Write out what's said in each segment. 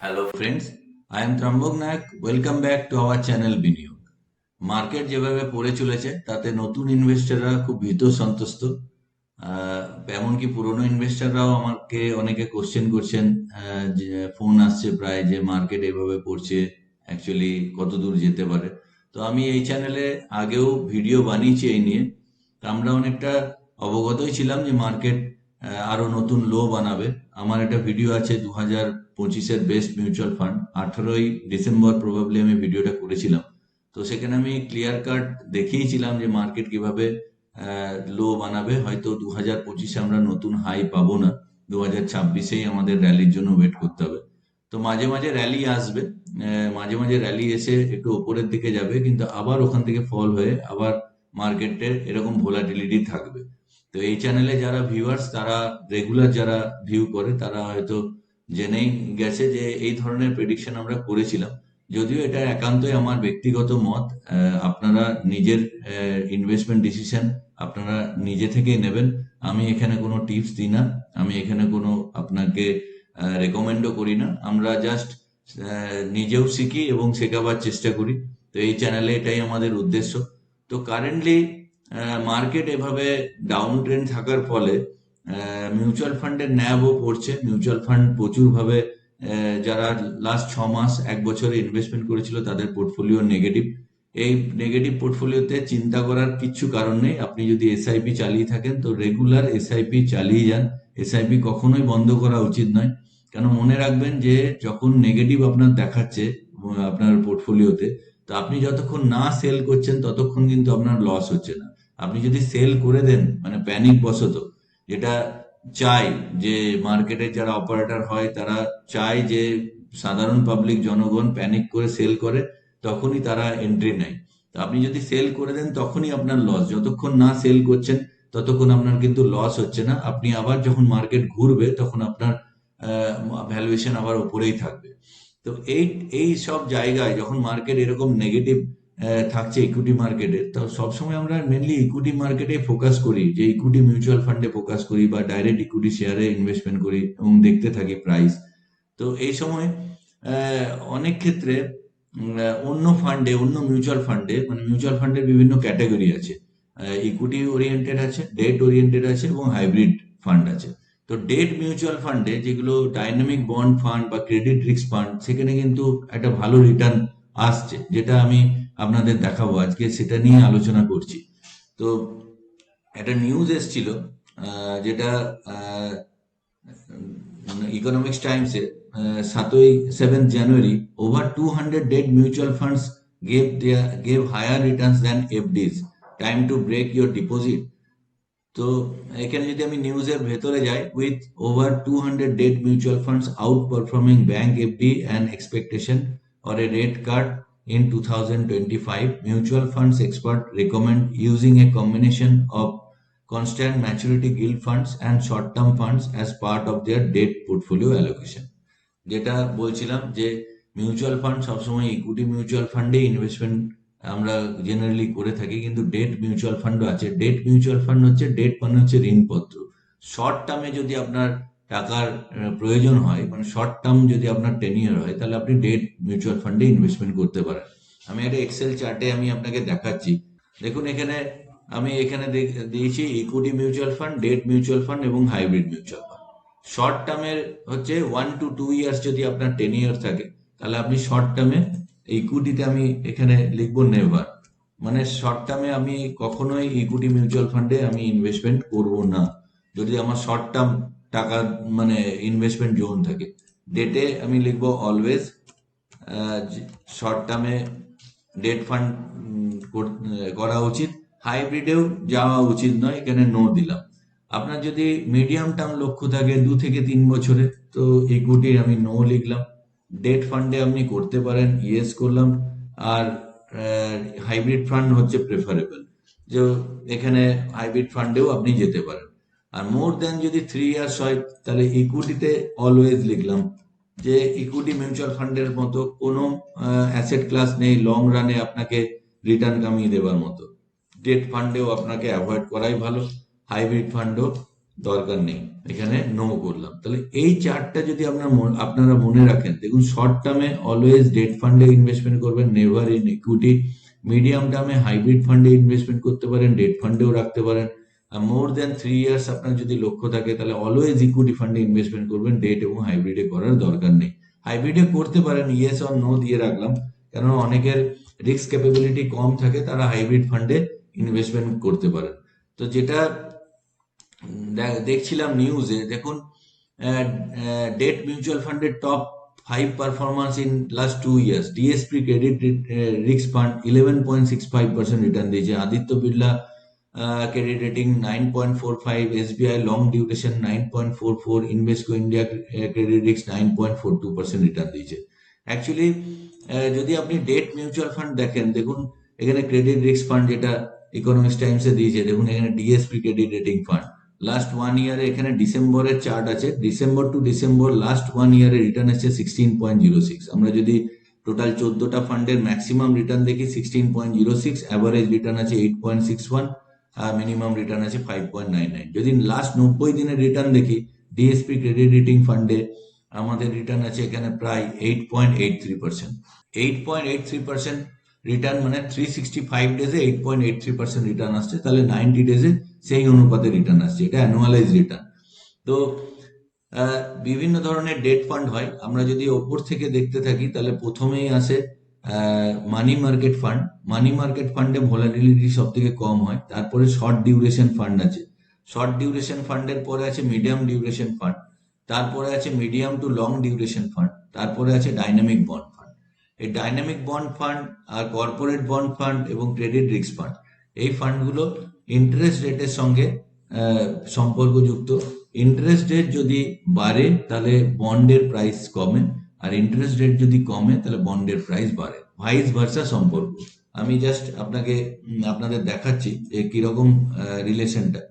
Hello friends, I am Trambok Nayak. Welcome back to our channel বিনিয়োগ market যেভাবে পড়ে চলেছে তাতে নতুন ইনভেস্টররা খুব ভীত সন্তুষ্ট। এমনকি পুরনো ইনভেস্টররাও আমাকে অনেকে কোশ্চেন করছেন ফোন আসছে প্রায় যে মার্কেট এভাবে পড়ছে অ্যাকচুয়ালি কত দূর যেতে পারে। তো আমি এই চ্যানেলে আগেও ভিডিও বানিয়েছি এই নিয়ে। আমরা অনেকটা অবগতই ছিলাম যে মার্কেট আরও নতুন লো বানাবে। আমার একটা ভিডিও আছে দু হাজার পঁচিশের বেস্ট মিউচুয়াল ফান্ড আঠারোই ডিসেম্বর প্রবাবলি আমি ভিডিওটা করেছিলাম। তো সেখানে আমি ক্লিয়ার কাট দেখিয়েছিলাম যে মার্কেট কীভাবে লো বানাবে। হয়তো দু হাজার পঁচিশে আমরা নতুন হাই পাবো না। দু হাজার ছাব্বিশেই আমাদের র্যালির জন্য ওয়েট করতে হবে। তো মাঝে মাঝে র্যালি আসবে। মাঝে মাঝে র্যালি এসে একটু ওপরের দিকে যাবে, কিন্তু আবার ওখান থেকে ফল হয়ে আবার মার্কেটের এরকম ভোলাটিলিটি থাকবে। তো এই চ্যানেলে যারা ভিউয়ার্স তারা রেগুলার যারা ভিউ করে, তারা হয়তো জেনেই গেছে যে এই ধরনের প্রেডিকশন আমরা করেছিলাম। যদিও এটা একান্তই আমার ব্যক্তিগত মত আপনারা নিজের ইনভেস্টমেন্ট ডিসিশন আপনারা নিজে থেকেই নেবেন। আমি এখানে কোনো টিপস দিই না, আমি এখানে কোনো আপনাকে রেকমেন্ডও করি না। আমরা জাস্ট নিজেও শিখি এবং শেখাবার চেষ্টা করি। তো এই চ্যানেলে এটাই আমাদের উদ্দেশ্য। তো কারেন্টলি মার্কেট এভাবে ডাউন ট্রেন্ড থাকার ফলে মিউচুয়াল ফান্ডের ন্যাবও পড়ছে। মিউচুয়াল ফান্ড প্রচুরভাবে যারা লাস্ট ছ মাস, এক বছরে ইনভেস্টমেন্ট করেছিল, তাদের পোর্টফোলিও নেগেটিভ এই নেগেটিভ পোর্টফোলিওতে চিন্তা করার কিচ্ছু কারণ নেই। আপনি যদি এসআইপি চালিয়ে থাকেন, তো রেগুলার এসআইপি চালিয়ে যান। এসআইপি কখনোই বন্ধ করা উচিত নয়। কেন মনে রাখবেন যে, যখন নেগেটিভ আপনার দেখাচ্ছে, আপনার পোর্টফোলিওতে তো আপনি যতক্ষণ না সেল করছেন, ততক্ষণ কিন্তু আপনার লস হচ্ছে না। আপনি যদি সেল করে দেন মানে প্যানিক বশত, যেটা চাই যে মার্কেটে যারা অপারেটর হয়, তারা চায় যে সাধারণ পাবলিক জনগণ প্যানিক করে সেল করে, তখনই তারা এন্ট্রি নেয়। তো আপনি যদি সেল করে দেন, তখনই আপনার লস যতক্ষণ না সেল করছেন, ততক্ষণ আপনার কিন্তু লস হচ্ছে না। আপনি আবার যখন মার্কেট ঘুরবে, তখন আপনার ভ্যালুয়েশন আবার উপরেই থাকবে। তো এই এই সব জায়গায় যখন মার্কেট এরকম নেগেটিভ থাকছে ইকুইটি মার্কেটে তো সবসময় আমরা মেনলি ইকুইটি মার্কেটে ফোকাস করি, যে ইকুইটি মিউচুয়াল ফান্ডে ফোকাস করি বা ডাইরেক্ট ইকুইটি শেয়ারে ইনভেস্টমেন্ট করি এবং দেখতে থাকি প্রাইস তো এই সময় অনেক ক্ষেত্রে অন্য ফান্ডে অন্য মিউচুয়াল ফান্ডে মানে মিউচুয়াল ফান্ডের বিভিন্ন ক্যাটাগরি আছে। ইকুইটি ওরিয়েন্টেড আছে ডেট ওরিয়েন্টেড আছে এবং হাইব্রিড ফান্ড আছে। তো ডেট মিউচুয়াল ফান্ডে যেগুলো ডাইনামিক বন্ড ফান্ড বা ক্রেডিট রিস্ক ফান্ড সেখানে কিন্তু একটা ভালো রিটার্ন আসছে, যেটা আমি আপনাদের দেখাবো। আজকে সেটা নিয়ে আলোচনা করছি। তো একটা নিউজ এসছিল যেটা ইকোনমিক্স টাইমসে সাতই seventh January over two hundred debt mutual funds gave gave higher returns than FDs time to break your deposit তো এখানে যদি আমি নিউজের ভেতরে যাই with over two hundred debt mutual funds outperforming bank FD and expectation or a rate cut in 2025, mutual funds expert recommend using a combination of constant maturity gilt funds and short-term funds as part of their debt portfolio allocation. যেটা বলছিলাম যে mutual fund সবসময় equity mutual ফান্ডে investment আমরা generally করে থাকি কিন্তু debt mutual ফান্ডও আছে ডেট মিউচুয়াল ফান্ড হচ্ছে ডেট মানে হচ্ছে ঋণপত্র শর্ট টার্মে যদি আপনার টাকার প্রয়োজন হয় মানে শর্ট টার্ম যদি আপনার টেনিয়ার হয়, তাহলে আপনি ডেট মিউচুয়াল ফান্ডে ইনভেস্টমেন্ট করতে পারেন। আমি একটা এক্সেল চার্টে আমি আপনাকে দেখাচ্ছি। দেখুন এখানে আমি এখানে দিয়েছি equity mutual fund debt mutual fund এবং হাইব্রিড মিউচুয়াল ফান্ড শর্ট টার্মের হচ্ছে ওয়ান টু টু ইয়ার্স যদি আপনার টেন ইয়ার থাকে, তাহলে আপনি শর্ট টার্মে ইকুইটিতে আমি এখানে লিখব নেভার মানে শর্ট টার্মে আমি কখনোই ইকুইটি মিউচুয়াল ফান্ডে আমি ইনভেস্টমেন্ট করব না। যদি আমার শর্ট টার্ম টাকা মানে ইনভেস্টমেন্ট জোন থাকে। ডেটে আমি লিখব অলওয়েজ শর্ট টার্মে ডেট ফান্ড করা উচিত। হাইব্রিডেও যাওয়া উচিত নয়, এখানে নো দিলাম। আপনার যদি মিডিয়াম টার্ম লক্ষ্য থাকে, দু থেকে তিন বছরে, তো ইকুইটি আমি নো লিখলাম। ডেট ফান্ডে আপনি করতে পারেন ইয়েস করলাম। আর হাইব্রিড ফান্ড হচ্ছে প্রেফারেবল যে এখানে হাইব্রিড ফান্ডেও আপনি যেতে পারেন। আর মোর দেন যদি থ্রি ইয়ার্স হয়, তাহলে ইকুইটিতে অলওয়েজ লিখলাম যে ইকুইটি মিউচুয়াল ফান্ডের মতো কোনো অ্যাসেট ক্লাস নেই লং রানে আপনাকে রিটার্ন কামিয়ে দেবার মতো। ডেট ফান্ডেও আপনাকে অ্যাভয়েড করাই ভালো হাইব্রিড ফান্ডও দরকার নেই। এখানে নো করলাম। তাহলে এই চার্টটা যদি আপনার আপনারা মনে রাখেন, দেখুন শর্ট টার্মে অলওয়েজ ডেট ফান্ডে ইনভেস্টমেন্ট করবেন নেভার ইন ইকুইটি মিডিয়াম টার্মে হাইব্রিড ফান্ডে ইনভেস্টমেন্ট করতে পারেন ডেট ফান্ডেও রাখতে পারেন। মোর দেন থ্রি ইয়ার্স আপনার যদি লক্ষ্য থাকে, তাহলে অলওয়েজ ইকুইটি ফান্ডে ইনভেস্টমেন্ট করবেন ডেট এবং হাইব্রিডে করার দরকার নেই। হাইব্রিডে করতে পারেন ইয়েস অর নো দিয়ে রাখলাম। কারণ অনেকের রিস্ক ক্যাপাবিলিটি কম থাকে, তারা হাইব্রিড ফান্ডে ইনভেস্টমেন্ট করতে পারেন। তো যেটা দেখছিলাম নিউজে দেখুন ডেট মিউচুয়াল ফান্ডের top five performance in last two years DSP credit risk fund eleven point six five percent return দিয়েছে। Aditya Birla duration nine point four four Invesco India credit risk nine point four two percent return দিয়েছে। Actually যদি আপনি debt mutual fund দেখেন, দেখুন, এখানে credit risk fund যেটা economics টাইমসে দিয়েছে, দেখুন, এখানে DSP credit rating fund last one ইয়ারে এখানে ডিসেম্বরের চার্ট আছে December two December last one ইয়ারে রিটার্ন এসেছে সিক্সটিন পয়েন্ট জিরো সিক্স আমরা যদি টোটাল চোদ্দটা ফান্ডের ম্যাক্সিমাম রিটার্ন দেখি sixteen point zero six average return আছে eight point six one minimum return আছে ফাইভ পয়েন্ট নাইন নাইন যদি লাস্ট নব্বই দিনের রিটার্ন দেখি ডিএসপি ক্রেডিট রেটিং ফান্ডে আমাদের রিটার্ন আছে এখানে প্রায় eight point eight three percent eight point eight three percent return মানে three sixty five ডেজে eight point eight three percent return আসছে, তাহলে নাইনটি ডেজে সেই অনুপাতে রিটার্ন আসছে, এটা অ্যানুয়ালাইজ রিটার্ন তো বিভিন্ন ধরনের ডেট ফান্ড হয়। আমরা যদি ওপর থেকে দেখতে থাকি, তাহলে প্রথমেই আসে money market fund money market ফান্ডে ভলাটিলিটি সব থেকে কম হয়। তারপরে শর্ট ডিউরেশন ফান্ড আছে। শর্ট ডিউরেশন ফান্ডের পরে আছে মিডিয়াম ডিউরেশন ফান্ড তারপরে আছে medium to long duration fund তারপরে আছে ডাইনামিক বন্ড ফান্ড এই ডাইনামিক বন্ড ফান্ড আর কর্পোরেট বন্ড ফান্ড এবং ক্রেডিট রিস্ক ফান্ড এই ফান্ডগুলো ইন্টারেস্ট রেটের সঙ্গে সম্পর্কযুক্ত। ইন্টারেস্ট রেট যদি বাড়ে, তাহলে বন্ডের প্রাইস কমে। আর ইন্টারেস্ট রেট যদি কমে, তাহলে বন্ডের প্রাইস বাড়ে ভাইস ভার্সা সম্পর্ক। আমি জাস্ট আপনাকে আপনাদের দেখাচ্ছি যে কীরকম রিলেশনটা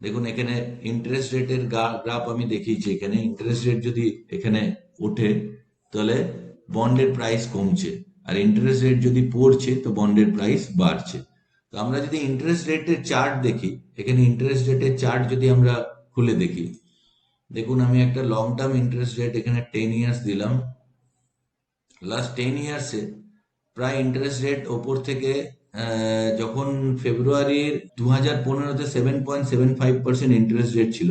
দেখুন, এখানে ইন্টারেস্ট রেটের গ্রাফ আমি দেখিয়েছি। এখানে ইন্টারেস্ট রেট যদি এখানে ওঠে, তাহলে বন্ডের প্রাইস কমছে। আর ইন্টারেস্ট রেট যদি পড়ছে, তো বন্ডের প্রাইস বাড়ছে। তো আমরা যদি ইন্টারেস্ট রেটের চার্ট দেখি, এখানে ইন্টারেস্ট রেটের চার্ট যদি আমরা খুলে দেখি দেখুন, আমি একটা লং টার্ম ইন্টারেস্ট রেট এখানে টেন ইয়ার্স দিলাম। লাস্ট টেন ইয়ার্সে প্রায় ইন্টারেস্ট রেট ওপর থেকে যখন ফেব্রুয়ারির দু হাজার পনেরোতে seven point seven five percent interest rate ছিল।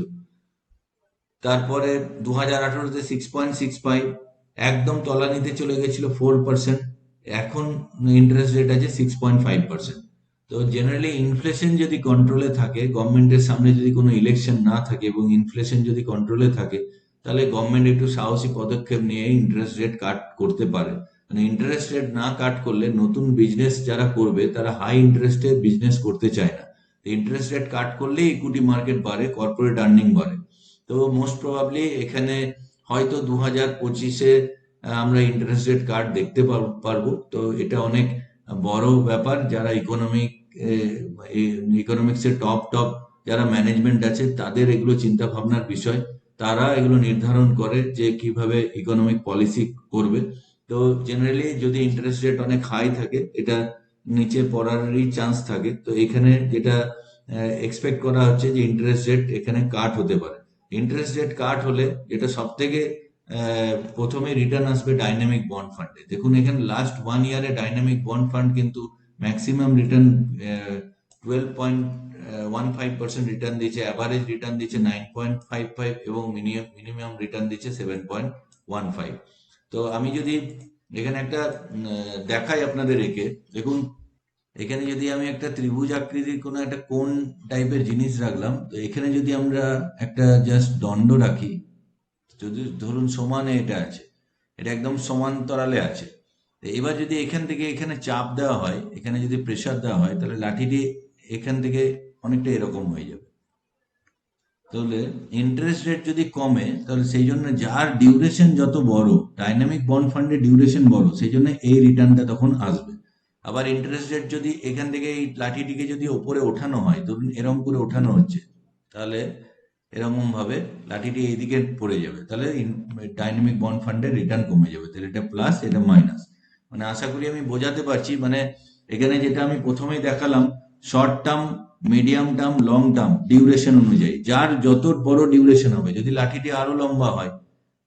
তারপরে দু হাজার আঠারোতে সিক্স পয়েন্ট সিক্স ফাইভ একদম তলানিতে চলে গেছিল ফোর পার্সেন্ট এখন ইন্টারেস্ট রেট আছে সিক্স পয়েন্ট ফাইভ পার্সেন্ট তো জেনারেলি ইনফ্লেশন যদি কন্ট্রোলে থাকে গভর্নমেন্টের সামনে যদি কোনো ইলেকশন না থাকে এবং ইনফ্লেশন যদি কন্ট্রোলে থাকে, তাহলে গভর্নমেন্ট একটু সাহসী পদক্ষেপ নিয়ে ইন্টারেস্ট রেট কাট করতে পারে। মানে ইন্টারেস্ট রেট না কাট করলে নতুন বিজনেস যারা করবে, তারা হাই ইন্টারেস্টে বিজনেস করতে চায় না। ইন্টারেস্ট রেট কাট করলেই ইকুইটি মার্কেট বাড়ে কর্পোরেট আর্নিং বাড়ে। তো মোস্ট প্রবাবলি এখানে হয়তো দু হাজার পঁচিশে আমরা ইন্টারেস্ট রেট কার্ড দেখতে পারব। তো এটা অনেক বড় ব্যাপার। যারা ইকোনমিক ইকোনমিক্সের টপ টপ যারা ম্যানেজমেন্ট আছে, তাদের এগুলো চিন্তা ভাবনার বিষয়। তারা এগুলো নির্ধারণ করে যে কীভাবে ইকোনমিক পলিসি করবে। তো জেনারেলি যদি ইন্টারেস্ট রেট অনেক হাই থাকে, এটা নিচে পড়ারই চান্স থাকে। তো এখানে যেটা এক্সপেক্ট করা হচ্ছে যে ইন্টারেস্ট রেট এখানে কাট হতে পারে। ইন্টারেস্ট রেট কাট হলে যেটা সব থেকে প্রথমে রিটার্ন আসবে ডাইনামিক বন্ড ফান্ডে দেখুন, এখানে লাস্ট ওয়ান ইয়ারে ডাইনামিক বন্ড ফান্ড কিন্তু maximum return twelve point one five percent return দিচ্ছে অ্যাভারেজ রিটার্ন দিচ্ছে নাইন পয়েন্ট ফাইভ ফাইভ এবং মিনিমাম মিনিমাম রিটার্ন দিচ্ছে সেভেন পয়েন্ট ওয়ান ফাইভ তো আমি যদি এখানে একটা দেখাই আপনাদের একে, দেখুন, এখানে যদি আমি একটা ত্রিভুজ আকৃতির কোনো একটা কোন টাইপের জিনিস রাখলাম, তো এখানে যদি আমরা একটা জাস্ট দণ্ড রাখি, যদি ধরুন সমানে এটা আছে, এটা একদম সমান্তরালে আছে এবার যদি এখান থেকে এখানে চাপ দেওয়া হয়, এখানে যদি প্রেশার দেওয়া হয়, তাহলে লাঠিটি এখান থেকে অনেকটা এরকম হয়ে যাবে। তাহলে ইন্টারেস্ট রেট যদি কমে, তাহলে সেই জন্য যার ডিউরেশন যত বড় ডাইনামিক বন্ড ফান্ডের ডিউরেশন বড়, সেই জন্য এই রিটার্নটা তখন আসবে। আবার ইন্টারেস্ট রেট যদি এখান থেকে এই লাঠিটিকে যদি ওপরে ওঠানো হয়, ধরুন এরকম করে ওঠানো হচ্ছে, তাহলে এরকম ভাবে লাঠিটি এইদিকে পড়ে যাবে। তাহলে ডাইনামিক বন্ড ফান্ডের রিটার্ন কমে যাবে। তাহলে এটা প্লাস এটা মাইনাস মানে আশা করি আমি বোঝাতে পারছি মানে এখানে যেটা আমি প্রথমেই দেখালাম short term medium term long term duration অনুযায়ী। যার যত বড় ডিউরেশন হবে, যদি লাঠিটি আরও লম্বা হয়,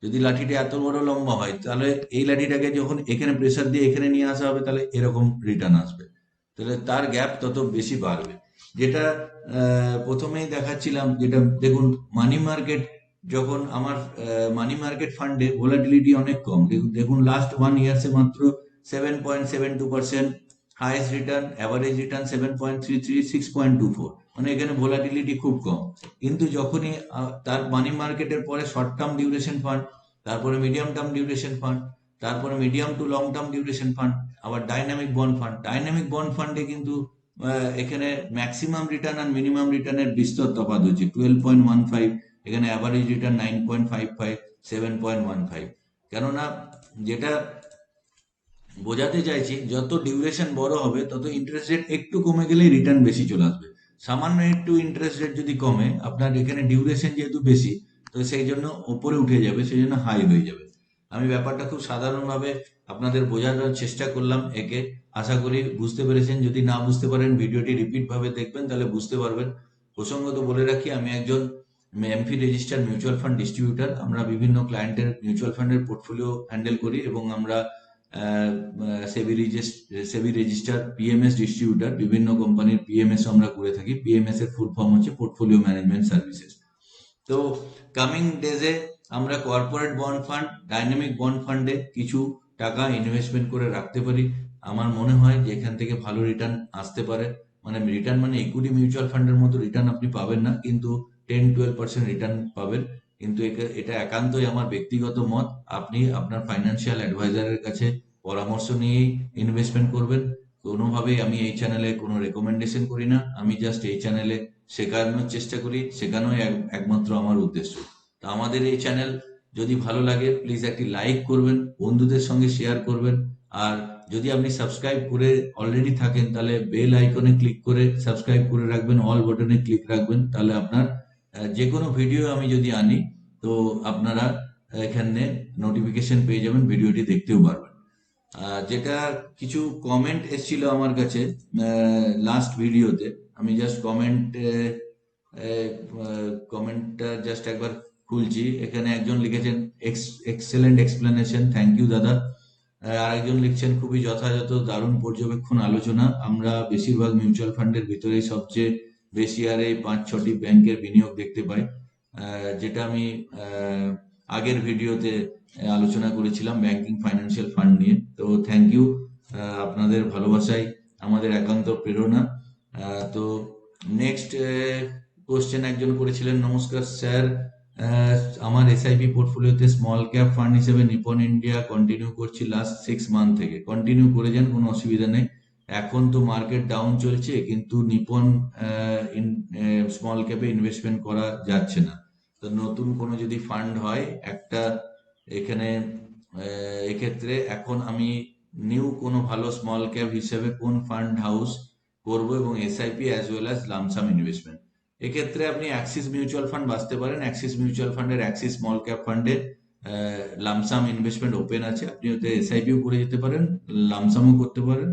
যদি লাঠিটি এত বড় লম্বা হয়, তাহলে এই লাঠিটাকে যখন এখানে প্রেসার দিয়ে এখানে নিয়ে আসা হবে, তাহলে এরকম রিটার্ন আসবে। তাহলে তার গ্যাপ তত বেশি বাড়বে। যেটা প্রথমেই দেখাচ্ছিলাম, যেটা দেখুন মানি মার্কেট যখন আমার মানি মার্কেট ফান্ডে ভোলাটিলিটি অনেক কম। দেখুন লাস্ট ওয়ান ইয়ার্সে মাত্র seven point seven two percent highest return average return seven point three three six point two four মানে এখানে ভোলাটিলিটি খুব কম। কিন্তু যখনই তার মানি মার্কেটের পরে শর্ট টার্ম ডিউরেশন ফান্ড তারপরে মিডিয়াম টার্ম ডিউরেশন ফান্ড তারপরে medium to long term duration fund আবার dynamic bond fund dynamic bond ফান্ডে কিন্তু এখানে ম্যাক্সিমাম রিটার্ন আর মিনিমাম রিটার্নের বিস্তর তফাৎ হচ্ছে। টুয়েলভ পয়েন্ট ওয়ান ফাইভ এখানে average return nine point five five seven point one five কেননা, যেটা বোঝাতে চাইছি, যত ডিউরেশন বড় হবে, তত ইন্টারেস্ট রেট একটু কমে গেলে রিটার্ন বেশি চলে আসবে। সামান্য একটু ইন্টারেস্ট রেট যদি কমে, আপনার এখানে ডিউরেশন যেহেতু বেশি, তো সেই জন্য ওপরে উঠে যাবে, সেই জন্য হাই হয়ে যাবে। আমি ব্যাপারটা খুব সাধারণভাবে আপনাদের বোঝানোর চেষ্টা করলাম একে। আশা করি বুঝতে পেরেছেন। যদি না বুঝতে পারেন, ভিডিওটি রিপিট ভাবে দেখবেন, তাহলে বুঝতে পারবেন। প্রসঙ্গত বলে রাখি, আমি একজন AMFI register mutual fund distributor আমরা বিভিন্ন ক্লায়েন্টের মিউচুয়াল ফান্ডের পোর্টফোলিও হ্যান্ডেল করি এবং আমরা সেবি রেজিস্টার, পিএমএস ডিস্ট্রিবিউটার, বিভিন্ন কোম্পানির পিএমএস আমরা করে থাকি। পিএমএস এর ফুল ফর্ম হচ্ছে পোর্টফোলিও ম্যানেজমেন্ট সার্ভিসেস তো কামিং ডেজে আমরা corporate bond fund dynamic bond ফান্ডে কিছু টাকা ইনভেস্টমেন্ট করে রাখতে পারি। আমার মনে হয় যে এখান থেকে ভালো রিটার্ন আসতে পারে। মানে রিটার্ন মানে ইকুইটি মিউচুয়াল ফান্ডের মতো রিটার্ন আপনি পাবেন না, কিন্তু টেন টুয়েলভ পার্সেন্ট রিটার্ন পাবেন। কিন্তু এটা একান্তই আমার ব্যক্তিগত মত। আপনি আপনার ফাইন্যান্সিয়াল অ্যাডভাইজারের কাছে পরামর্শ নিয়েই ইনভেস্টমেন্ট করবেন। কোনোভাবেই আমি এই চ্যানেলে কোনো রেকমেন্ডেশন করি না। আমি জাস্ট এই চ্যানেলে শেখানোর চেষ্টা করি। শেখানোই এক- একমাত্র আমার উদ্দেশ্য। তা আমাদের এই চ্যানেল যদি ভালো লাগে প্লিজ একটি লাইক করবেন, বন্ধুদের সঙ্গে শেয়ার করবেন। আর যদি আপনি সাবস্ক্রাইব করে অলরেডি থাকেন, তাহলে বেল আইকনে ক্লিক করে সাবস্ক্রাইব করে রাখবেন অল বাটনে ক্লিক রাখবেন। তাহলে আপনার যে কোনো ভিডিও আমি যদি আনি, তো আপনারা এখানে নোটিফিকেশন পেয়ে যাবেন ভিডিওটি দেখতেও পারবেন। যেটা কিছু কমেন্ট এসেছিল আমার কাছে লাস্ট ভিডিওতে আমি জাস্ট কমেন্ট কমেন্টটা জাস্ট একবার খুলছি। এখানে একজন লিখেছেন এক্সেলেন্ট এক্সপ্লেনেশন থ্যাংক ইউ দাদা। আরেকজন লিখছেন, খুবই যথাযথ, দারুণ পর্যবেক্ষণ, আলোচনা। আমরা বেশিরভাগ মিউচুয়াল ফান্ডের ভিতরে সবচেয়ে বেশি হারে পাঁচ, ছটি ব্যাংকের বিনিয়োগ দেখতে পাই। যেটা আমি আগের ভিডিওতে আলোচনা করেছিলাম ব্যাংকিং ফাইন্যান্সিয়াল ফান্ড নিয়ে। তো থ্যাংক ইউ আপনাদের ভালোবাসাই, আমাদের একান্ত প্রেরণা। তো নেক্সট কোশ্চেন একজন করেছিলেন, নমস্কার স্যার আমার এসআইপি পোর্টফোলিওতে স্মল ক্যাপ ফান্ড হিসেবে নিপন ইন্ডিয়া কন্টিনিউ করছি লাস্ট সিক্স মান্থ থেকে। কন্টিনিউ করে যান, কোনো অসুবিধা নেই। এখন তো মার্কেট ডাউন চলছে, কিন্তু নিপন স্মল ক্যাপে ইনভেস্টমেন্ট করা যাচ্ছে না। তো নতুন কোনো যদি ফান্ড হয়, একটা এখানে এক্ষেত্রে এখন আমি নিউ কোনো ভালো স্মল ক্যাপ হিসেবে কোন ফান্ড হাউস করব এবং SIP as well as lump sum investment এক্ষেত্রে আপনি অ্যাক্সিস মিউচুয়াল ফান্ড বাঁচতে পারেন। অ্যাক্সিস মিউচুয়াল ফান্ডের অ্যাক্সিস স্মল ক্যাপ ফান্ডে লামসাম ইনভেস্টমেন্ট ওপেন আছে। আপনি ওতে এসআইপিও করে যেতে পারেন লামসামও করতে পারেন।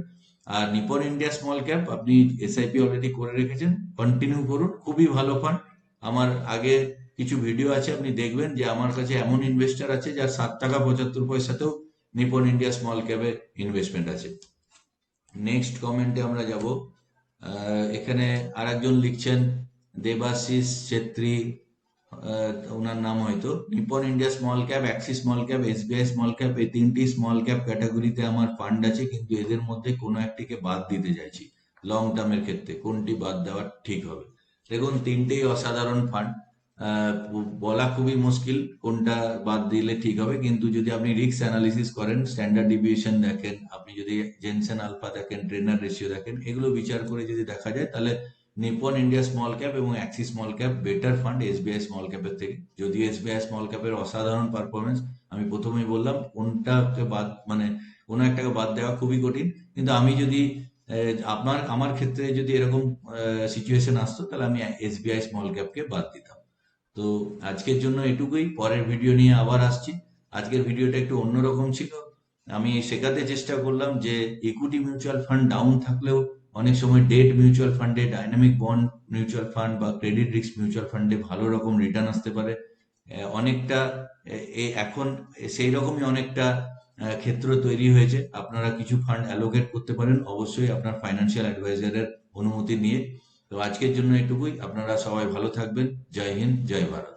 আর নিপন ইন্ডিয়া স্মল ক্যাপ আপনি এসআইপি অলরেডি করে রেখেছেন। কন্টিনিউ করুন, খুবই ভালো ফান্ড আমার আগে কিছু ভিডিও আছে, আপনি দেখবেন যে আমার কাছে এমন ইনভেস্টার আছে যার সাত টাকা পঁচাত্তর পয়সাতেও নিপন ইন্ডিয়া স্মল ক্যাবে ইনভেস্টমেন্ট আছে। নেক্সট কমেন্টে আমরা যাব। এখানে আর একজন লিখছেন, দেবাশিস ছেত্রী ওনার নাম হয়তো। Nippon India small cap Axis small cap SBI small cap এই তিনটি স্মল ক্যাপ ক্যাটাগরিতে আমার ফান্ড আছে, কিন্তু এদের মধ্যে কোনো একটিকে বাদ দিতে চাইছি। লং টার্মের ক্ষেত্রে কোনটি বাদ দেওয়া ঠিক হবে? দেখুন, তিনটেই অসাধারণ ফান্ড বলা খুবই মুশকিল কোনটা বাদ দিলে ঠিক হবে। কিন্তু যদি আপনি রিস্ক অ্যানালিসিস করেন স্ট্যান্ডার্ড ডিভিয়েশন দেখেন, আপনি যদি জেনসেন আলফা দেখেন ট্রেনার রেশিও দেখেন, এগুলো বিচার করে যদি দেখা যায়, তাহলে নিপন ইন্ডিয়া স্মল ক্যাপ এবং Axis small cap better fund SBI small ক্যাপের থেকে। যদি এসবিআই স্মল ক্যাপের অসাধারণ পারফরমেন্স আমি প্রথমেই বললাম, কোনটাকে বাদ মানে কোনো একটাকে বাদ দেওয়া খুবই কঠিন। কিন্তু আমি যদি আপনার, আমার ক্ষেত্রে যদি এরকম সিচুয়েশন আসতো, তাহলে আমি এসবিআই স্মল ক্যাপকে বাদ দিতাম। তো আজকের জন্য এটুকুই। পরের ভিডিও নিয়ে আবার আসছি। আজকের ভিডিওটা একটু অন্যরকম ছিল। আমি শেখাতে চেষ্টা করলাম যে ইকুইটি মিউচুয়াল ফান্ড ডাউন থাকলেও অনেক সময় ডেট মিউচুয়াল ফান্ডে ডাইনামিক বন্ড মিউচুয়াল ফান্ড বা ক্রেডিট রিস্ক মিউচুয়াল ফান্ডে ভালো রকম রিটার্ন আসতে পারে। অনেকটা এখন সেই রকমই অনেকটা ক্ষেত্র তৈরি হয়েছে। আপনারা কিছু ফান্ড অ্যালোকেট করতে পারেন। অবশ্যই আপনার ফাইন্যান্সিয়াল অ্যাডভাইজারের অনুমতি নিয়ে। তো আজকের জন্য এটুকুই। আপনারা সবাই ভালো থাকবেন। জয় হিন্দ জয় ভারত।